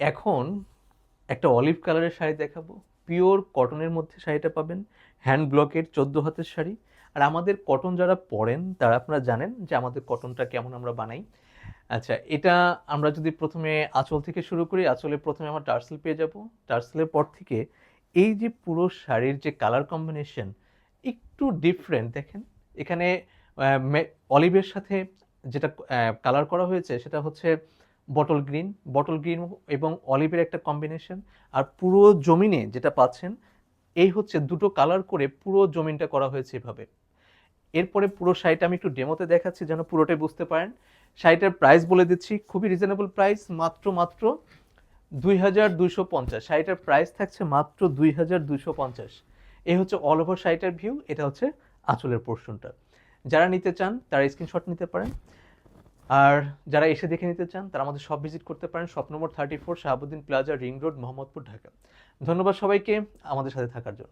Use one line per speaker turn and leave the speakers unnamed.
এখন একটা অলিভ কালারের শাড়ি দেখাবো। পিওর কটনের মধ্যে শাড়িটা পাবেন। হ্যান্ড ব্লকের চোদ্দ হাতের শাড়ি। আর আমাদের কটন যারা পরেন, তারা আপনারা জানেন যে আমাদের কটনটা কেমন আমরা বানাই। আচ্ছা এটা আমরা যদি প্রথমে আঁচল থেকে শুরু করি আঁচলে প্রথমে আমরা টার্সেল পেয়ে যাব। টার্সেলের পর থেকে এই যে পুরো শাড়ির যে কালার কম্বিনেশন একটু ডিফারেন্ট দেখেন। এখানে অলিভের সাথে যেটা কালার করা হয়েছে, সেটা হচ্ছে বটল গ্রিন বটল গ্রিন এবং অলিভের একটা কম্বিনেশন আর পুরো জমিনে যেটা পাচ্ছেন, এই হচ্ছে দুটো কালার করে পুরো জমিনটা করা হয়েছে এভাবে। এরপরে পুরো শাড়িটা আমি একটু ডেমোতে দেখাচ্ছি যেন পুরোটাই বুঝতে পারেন। শাড়িটার প্রাইস বলে দিচ্ছি, খুবই রিজনেবল প্রাইস মাত্র মাত্র দুই হাজার দুইশো পঞ্চাশ। শাড়িটার প্রাইস থাকছে মাত্র দুই হাজার দুইশো পঞ্চাশ। এই হচ্ছে অল ওভার শাড়িটার ভিউ এটা হচ্ছে আঁচলের পোর্শনটা যারা নিতে চান, তারা স্ক্রিনশট নিতে পারেন। আর যারা এসে দেখে নিতে চান, তারা আমাদের সব ভিজিট করতে পারেন। Shop number thirty four Shahabuddin plaza ring road Mohammadpur, Dhaka. ধন্যবাদ সবাইকে আমাদের সাথে থাকার জন্য।